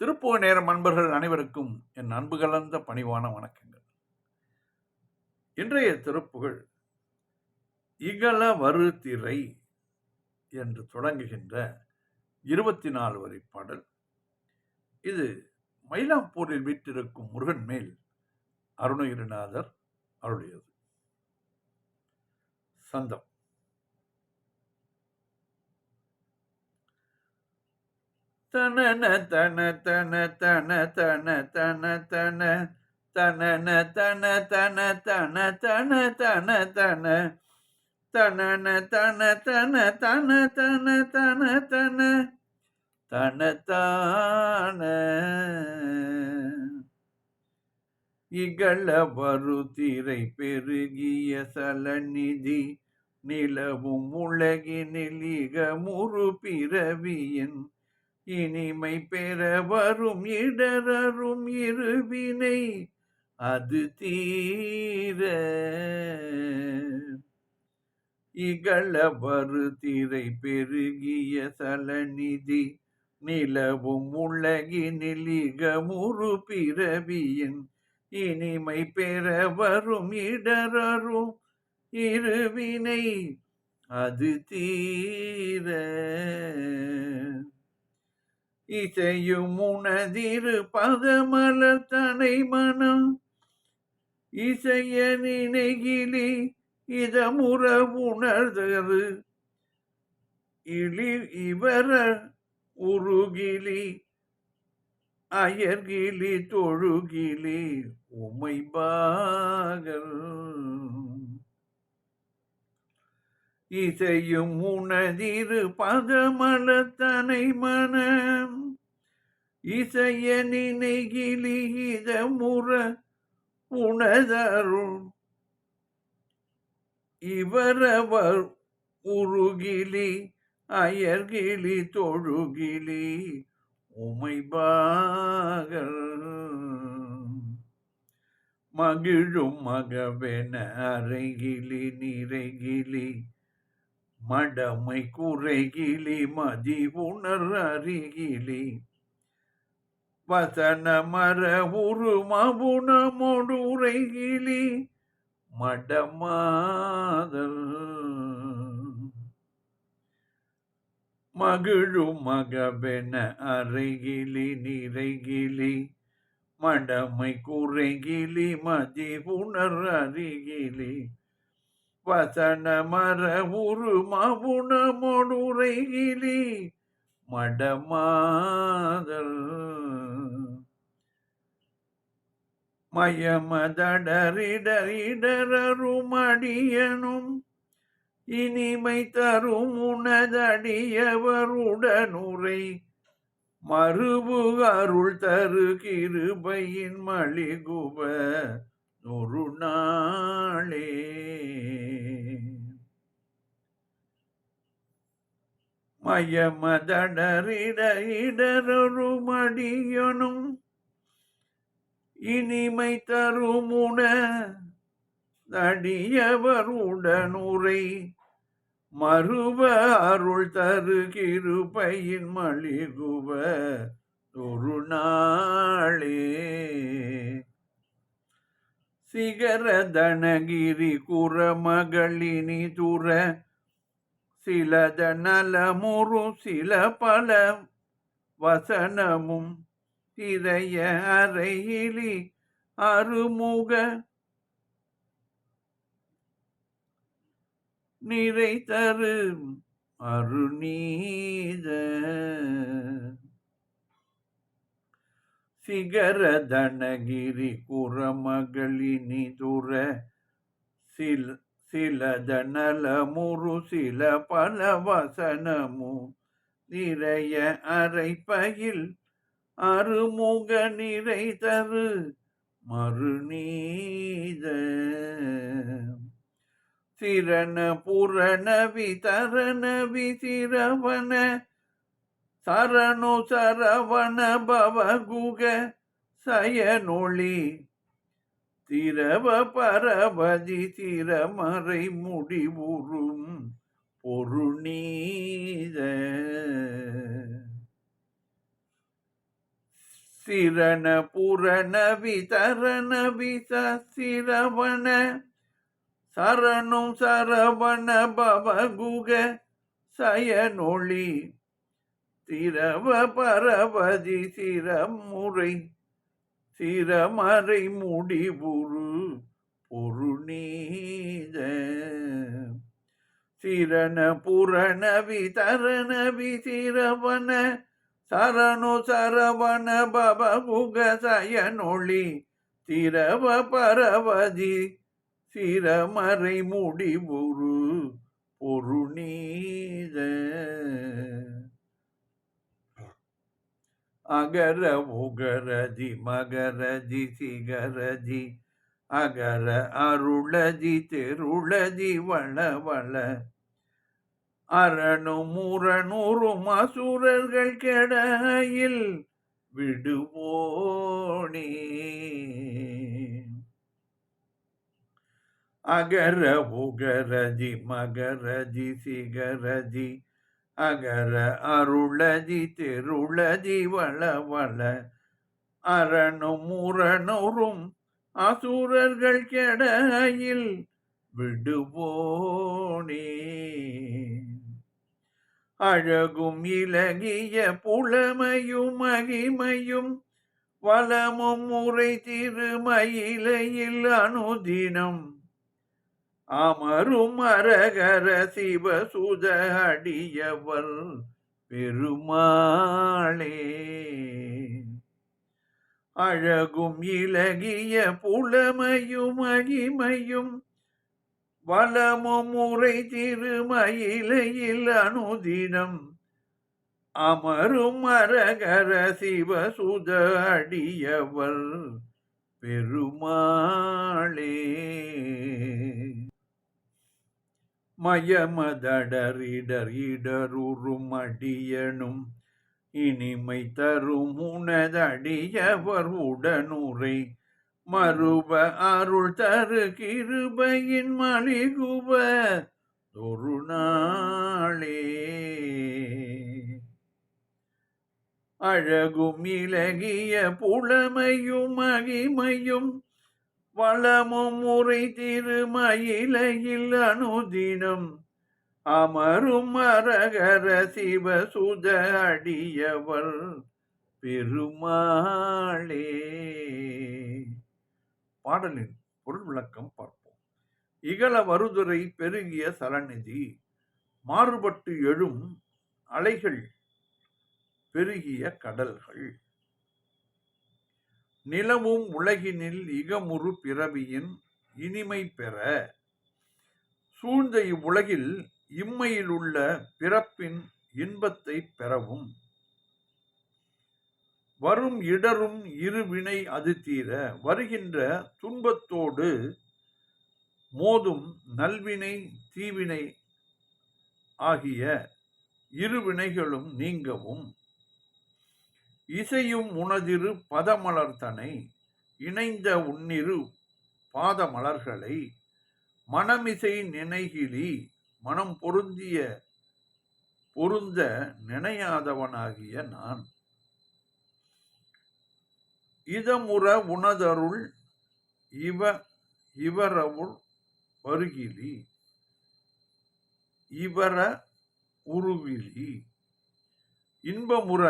திருப்புவ நேரம் அன்பர்கள் அனைவருக்கும் என் அன்பு கலந்த பணிவான வணக்கங்கள். இன்றைய திருப்புகழ் இகல வரு திரை என்று தொடங்குகின்ற இருபத்தி நாலு வரி பாடல். இது மயிலாப்பூரில் வீட்டிருக்கும் முருகன் மேல் அருணகிரிநாதர் அருளியது. சந்தம். தனன தன தன தன தன தன தன தனன தன தன தன தன தன தன தனன தன தன தன தன தன தன தனத்தான இகழ வருத்திரை பெருகிய சலநிதி நிலவும் உலகினில் இக முறு பிறவியின் இனிமை பெற வரும் இடரரும் இருவினை அது தீர. இகழ வருதிரை பெருகிய சலநிதி நிலவும் உலகினில் இகமுறு பிறவியின் இனிமை பெற வரும் இடரரும் இருவினை அது தீர. இசையும் உனதிரு பதமலர் தனை மனம் இசைய நினைகிலி இதமுற உணர்தரு. இளி இவர உருகிலி அயர்கிலி தொழுகிலி உமைபா இசையும் உனதிரு பதமலத்தனை மனம். இசைய நினைகிலி முற உணதருள் இவரவர் உருகிலி அயர்கிளி தொழுகிலி உமைபாகல் மகிழும் மகவென அறைகிலி நிறைகிலி மடமை குறைகிலி மதி உணர் அருகிலி. வசன மர உரு மபுணமொடுரைகிலி மடமாதல். மகிழு மகபென அறைகிலி நிறைகிலி. மடமை குறைகிலி மதி உணர் அருகிலி. வசன மர உரு மவுணமொடுரைகிலி மடமாதல். மயமதடரிடரிடரருமடியனும் இனிமை தரும் உனதடியவருடனுரை. மறுபு அருள் தரு கிருபையின் மளிகுப ஒரு நாளே. மயமதடரிட இடருமடியனும் இனிமை தருமுன தடியவருடனுரை மறுவ அருள் தருகிருபையின் மளிகுவ ஒரு நாளே. சிகரதனகிரி குரமகளினி துற சிலத நலமுரு சில பல வசனமும் திரைய அறையிலி அருமுக நிறை தரு அருணீத சிகர தனகிரி குரமகளினி துற சில சிலத சில பல வசனமு. நிறைய அரைப்பையில் அருமுக நிறை தரு. மறுநீத சிரண புரணவி தரணவி சிரவன சரணு சரவண பவகுக சயனொளி. திரவ பரவதி திறமறை முடிவுறும் பொருணீத சிரண புரண விதரண வித சிரவண சரணும் சரவண பவகுக சயனொளி. திரவ பரவதி சிரமுறை சிரமறை முடிவுரு பொருணீத சிரண புரண விதரண விசிரவன சரணு சரவண பபகுக சயனொளி சிரவ பரவதி சிரமறை முடிவுரு பொருணீத அகர உகரதி மகரதி சிகரதி அகர அருளதி தெருளதி வள வள. அரணு முரணுறும் அசுரர்கள் கெடையில் விடுவோனே. அகர உகரதி மகரதி சிகரதி அகர அருளதி திருளதி வள வள. அரணும் முரணுறும் அசுரர்கள் கெடையில் விடுவோனே. அழகும் இலகிய புலமையும் மகிமையும் வளமும் முறை திருமயிலையில் அனுதினம் அமரும் அரகர சிவசுத அடியவர் பெருமாளே. அழகும் இலகிய புலமையும் அகிமையும் வளமும் உரை திருமயிலையில் அனுதினம் அமரும் அரகர சிவசுத அடியவர் பெருமாளே. மயமதடரிடர் இடருறும் இனிமை தரும் உனதடியவர் உடனுரை. மறுப அருள் தரு கிருபையின் மலிகுப ஒரு நாளே. அழகும் இலகிய புலமையும் மகிமையும் வளமும் உரை திருமயிலையில் அனுதினம். அமரும் அரகர சிவசுத அடியவர் பெருமாளே. பாடலின் பொருள் விளக்கம் பார்ப்போம். இகல வருதுரை பெருகிய சலநிதி மாறுபட்டு எழும் அலைகள் பெருகிய கடல்கள். நிலவும் உலகினில் இகமுறு பிறவியின் இனிமை பெற. சூழ்ந்த இவ்வுலகில் இம்மையில் உள்ள பிறப்பின் இன்பத்தை பெறவும். வரும் இடரும் இருவினை அது தீர. வருகின்ற துன்பத்தோடு மோதும் நல்வினை தீவினை ஆகிய இருவினைகளும் நீங்கவும். இசையும் உனதிரு பதமலர்தனை இணைந்த உன்னிரு பாதமலர்களை மனமிசை நினைகிலி மனம் பொருந்திய பொருந்த நினையாதவனாகிய நான். இதமுற உனதருள் இவ இவரவுள் வருகிலி இவர உருவிலி. இன்பமுற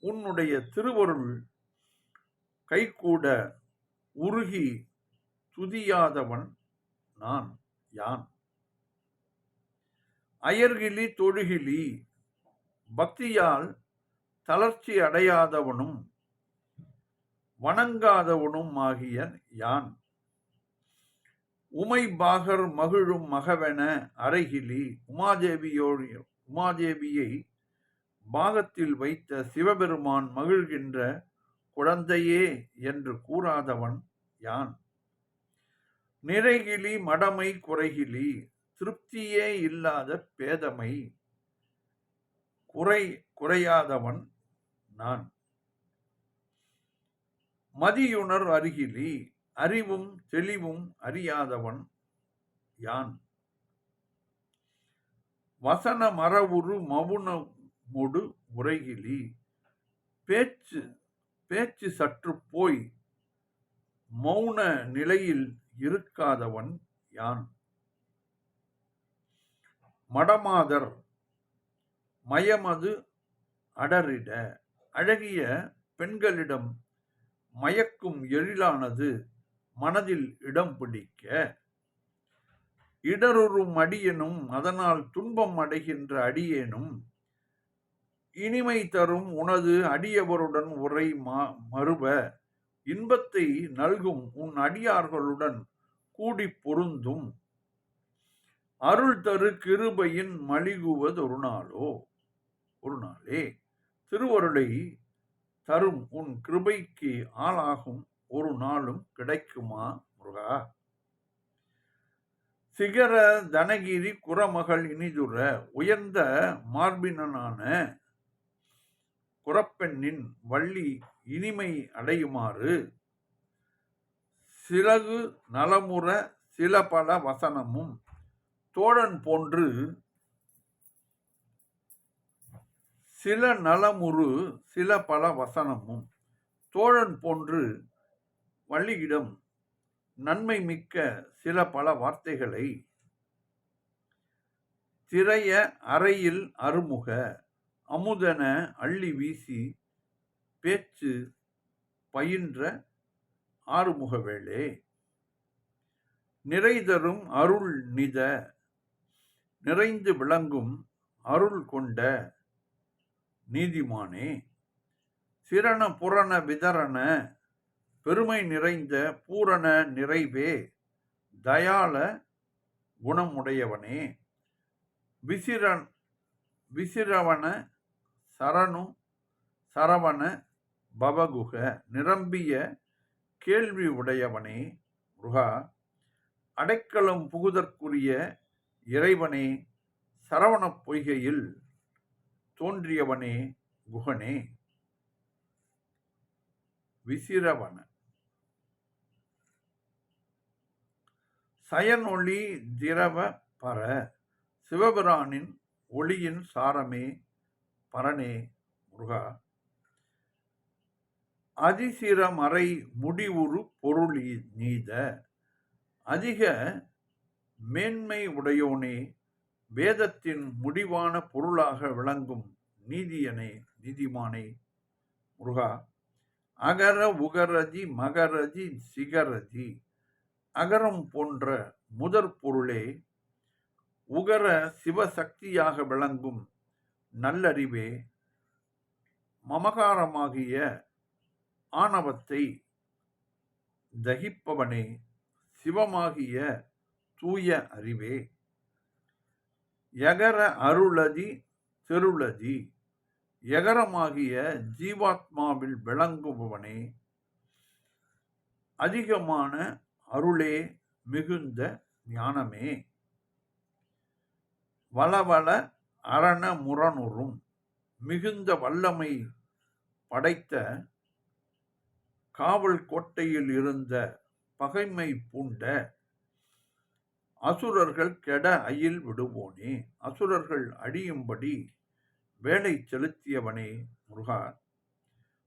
உன்னுடைய திருவருள் கைகூட உருகி துதியாதவன் நான் யான்? அயர்கிலி தொழுகிலி பக்தியால் தளர்ச்சி அடையாதவனும் வணங்காதவனும் ஆகிய யான்? உமை பாகர் மகிழும் மகவென அரைகிலி உமாதேவியோடு உமாதேவியை பாகத்தில் வைத்த சிவபெருமான் மகிழ்கின்ற குழந்தையே என்று கூறாதவன் யான்? நிறைகிலி மடமை குறைகிலி திருப்தியே இல்லாத பேதமை குறை குறையாதவன் நான். மதியுணர் அருகிலி அறிவும் தெளிவும் அறியாதவன் யான்? வசன மரவுரு முடு உரைகிலி பேச்சு பேச்சு சற்று போய் மௌன நிலையில் இருக்காதவன் யான்? மடமாதர் மயமது அடரிட. அழகிய பெண்களிடம் மயக்கும் எழிலானது மனதில் இடம் பிடிக்க. இடருறும் அடியனும் அதனால் துன்பம் அடைகின்ற அடியேனும் இனிமை தரும் உனது அடியவருடன் உரை மறுப இன்பத்தை நல்கும் உன் அடியார்களுடன் கூடி பொருந்தும். அருள் தரு கிருபையின் மலிகுவது ஒரு நாளோ? ஒரு நாளே. திருவருளை தரும் உன் கிருபைக்கு ஆளாகும் ஒரு நாளும் கிடைக்குமா முருகா? சிகர தனகிரி குரமகள் இனிதுர உயர்ந்த மார்பினனான குறப்பெண்ணின் வள்ளி இனிமை அடையுமாறு சிலகு நலமுற சில பல வசனமும் தோழன் போன்று சில நலமுறு சில பல வசனமும் தோழன் போன்று வள்ளியிடம் நன்மை மிக்க சில பல வார்த்தைகளை திரைய அறையில் அருமுக அமுதன அள்ளி வீசி பேச்சு பயின்ற ஆறுமுகவேளே நிறைதரும் அருள் நித நிறைந்து விளங்கும் அருள் கொண்ட நீதிமானே. சிரண புரண விதரண பெருமை நிறைந்த பூரண நிறைவே தயால குணமுடையவனே. விசிரன் விசிரவன சரணு சரவண பவகுக நிரம்பிய கேள்வி உடையவனே முருகா அடைக்கலம் புகுதற்குரிய இறைவனே சரவணப் பொய்கையில் தோன்றியவனே குகனே. விசிரவன சயனொளி திரவ பர சிவபிரானின் ஒளியின் சாரமே பரனே முருகா அதிசிரமறை முடிவுறு பொருள் நீத அதிக மேன்மை உடையோனே வேதத்தின் முடிவான பொருளாக விளங்கும் நீதியனே நீதிமானே முருகா அகர உகரதி மகரதி சிகரதி அகரம் போன்ற முதற் பொருளே உகர சிவசக்தியாக விளங்கும் நல்லறிவே மமகாரமாகிய ஆணவத்தை தகிப்பவனே சிவமாகிய தூய அறிவே. எகர அருளதி தெருளதி எகரமாகிய ஜீவாத்மாவில் விளங்குபவனே அதிகமான அருளே மிகுந்த ஞானமே. வளவள அரண முரணுறும் மிகுந்த வல்லமை படைத்த காவல் கோட்டையில் இருந்த பகைமை பூண்ட அசுரர்கள் கெட அயில் விடுவோனே. அசுரர்கள் அழியும்படி வேலை செலுத்தியவனே முருகா.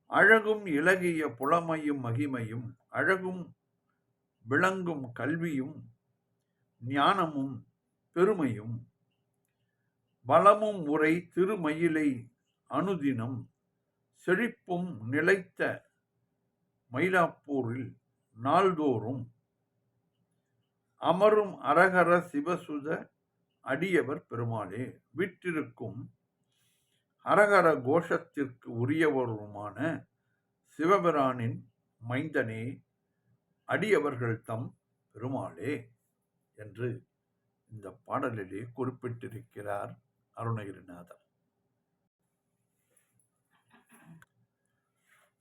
அழகும் இலகிய புலமையும் மகிமையும் அழகும் விளங்கும் கல்வியும் ஞானமும் பெருமையும் வளமும் உரை திருமயிலை அனுதினம் செழிப்பும் நிலைத்த மயிலாப்பூரில் நாள்தோறும் அமரும் அரகர சிவசுத அடியவர் பெருமாளே விற்றிருக்கும் அரகர கோஷத்திற்கு உரியவருமான சிவபிரானின் மைந்தனே அடியவர்கள் தம் பெருமாளே என்று இந்த பாடலிலே குறிப்பிட்டிருக்கிறார். அருணகிரிநாதர்.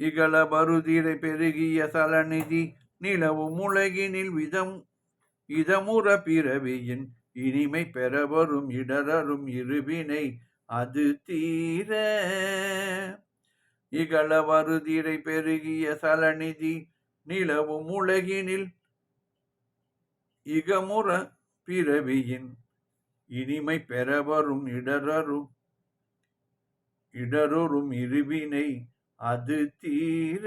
இகல பருதிரை பெருகிய சலநிதி நிலவும் உலகினில் விதம் இதமுற பிறவியின் இனிமை பெற வரும் இடரரும் இருவினை அது தீர. இகல வருதிரை பெருகிய சலநிதி நிலவும் உலகினில் இகமுற பிறவியின் இனிமை பெற வரும் இடரரும் இடரொரும் இருவினை அது தீர.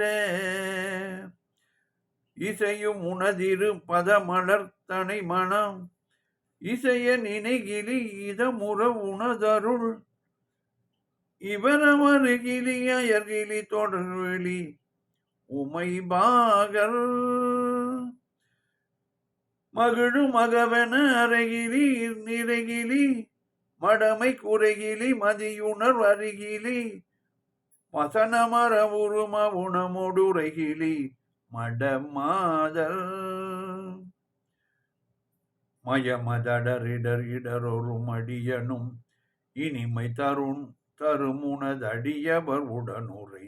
இசையும் உனதிரு பதமலர்த்தனை மனம் இசைய நினைகிலி இதமுற உணதருள் இவரமருகிலி அயர்கிலி தொடர்வெளி உமை பாகர் மகிழு மகவன அருகிலி நிறகிலி மடமை குறைகிலி மதியுணர் அருகிலி வசனமர உரும உணமுடுரைகிலி மடமாதல் மயமதடரிடர் இடரொரு மடியனும் இனிமை தருண் தருமுனதடியவர் உடனுரை.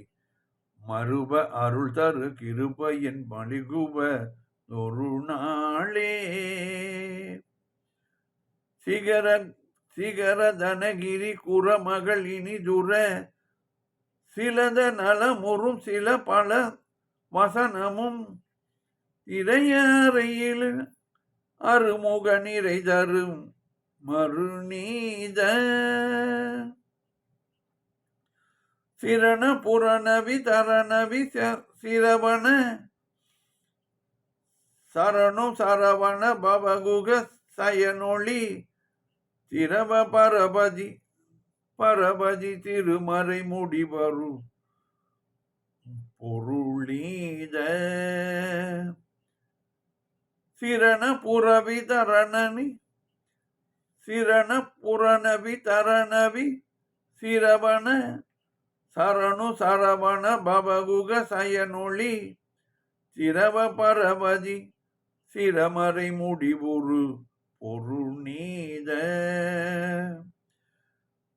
மறுப அருள் தரு கிருபையின் மலிகுவ ஒரு நாளே. சிகர சிகர தனகிரி குரமகள் இனிதுர சிலத நலமுறும் சில பல வசனமும் இறையறையில் அருமுக நிறை தரும் மறுநீத. சிரண புறநவி தரணவி சிரவண சரணு சரவண பவகுக சயனொளி. திரவ பரபதி பரபதி திருமறை முடிவரு பொருளீத. சிரண புறவி தரணனி சிரண புறநவி தரணவி. சிரவண சரணு சரவண பவகுக சயனொளி. சிரவ பரபதி சிரமறை முடிவுறு பொருள் நீத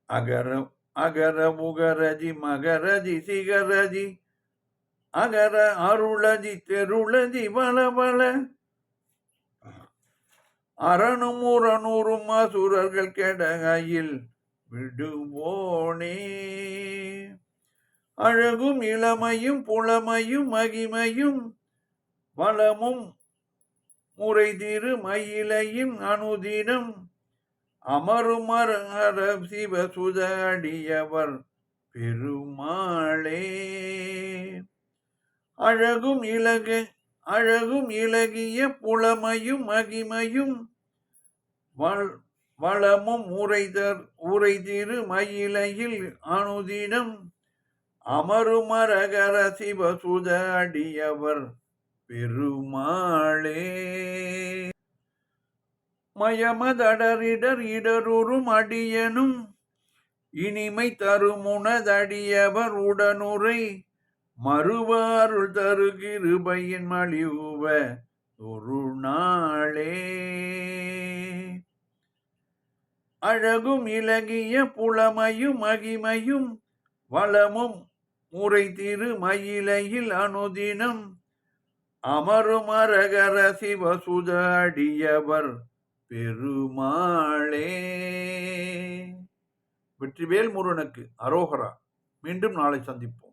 அகர அகர முகரதி மகரதி சிகரதி அகர அருளதி தெருளதி வளவள அரணும் உரநூறும் அசுரர்கள் கெடகையில் விடுவோனே. அழகும் இளமையும் புலமையும் மகிமையும் வளமும் முறை திரு மயிலையின் அனுதினம். அமருமர சிவசுத அடியவர் பெருமாளே. அழகும் இலக அழகும் இலகிய புலமையும் மகிமையும் வளமும் உரைதர் உரை திரு மயிலையில் அனுதினம். அமருமரகர சிவசுத அடியவர் பெருமாளே. மயமதடரிடர் இடருறும் அடியனும் இனிமை தருமுனதடியவர் உடனுரை மறுவாருள் தருகிருபையின் மலிவுவ ஒரு நாளே அழகும் இலகிய புலமையும் மகிமையும் வளமும் முறை திரு மயிலையில் அனுதினம் அமருமரகர சிவசுத பெருமாளே. வெற்றிவேல் முருகனுக்கு அரோகரா. மீண்டும் நாளை சந்திப்போம்.